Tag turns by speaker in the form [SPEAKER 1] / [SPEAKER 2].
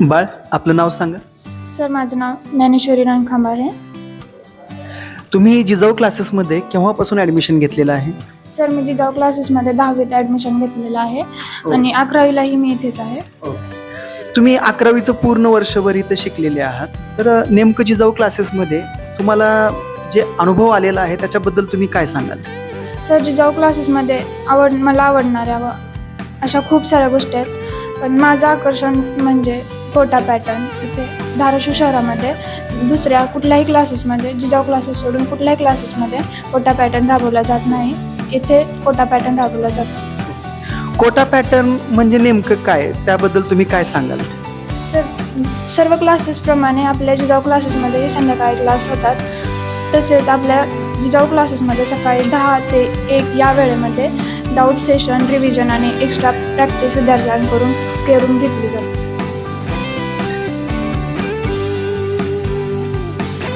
[SPEAKER 1] बाळ आपलं नाव सांगा.
[SPEAKER 2] सर माझं नाव ज्ञानेश्वरी रणखांबाळ आहे.
[SPEAKER 1] तुम्ही जिजाऊ क्लासेसमध्ये केव्हापासून ॲडमिशन घेतलेलं आहे?
[SPEAKER 2] सर मी जिजाऊ क्लासेसमध्ये दहावीत ॲडमिशन घेतलेलं आहे आणि अकरावीलाही मी इथेच आहे.
[SPEAKER 1] तुम्ही अकरावीचं पूर्ण वर्षभर इथं शिकलेले आहात. तर नेमकं जिजाऊ क्लासेसमध्ये तुम्हाला जे अनुभव आलेला आहे त्याच्याबद्दल तुम्ही काय सांगाल?
[SPEAKER 2] सर जिजाऊ क्लासेसमध्ये आवड मला आवडणाऱ्या व अशा खूप साऱ्या गोष्टी आहेत. पण माझं आकर्षण म्हणजे कोटा पॅटर्न इथे धाराशिव शहरामध्ये. दुसऱ्या कुठल्याही क्लासेसमध्ये जिजाऊ क्लासेस सोडून कुठल्याही क्लासेसमध्ये कोटा पॅटर्न राबवला जात नाही. इथे कोटा पॅटर्न राबवला जातो
[SPEAKER 1] कोटा पॅटर्न म्हणजे नेमकं काय? त्याबद्दल तुम्ही काय सांगाल?
[SPEAKER 2] सर सर्व क्लासेसप्रमाणे आपल्या जिजाऊ क्लासेसमध्ये संध्याकाळी क्लास होतात. तसेच आपल्या जिजाऊ क्लासेसमध्ये सकाळी दहा ते एक या वेळेमध्ये डाऊट सेशन रिव्हिजन आणि एक्स्ट्रा प्रॅक्टिस विद्यार्थ्यांकडून करून घेतली जाते.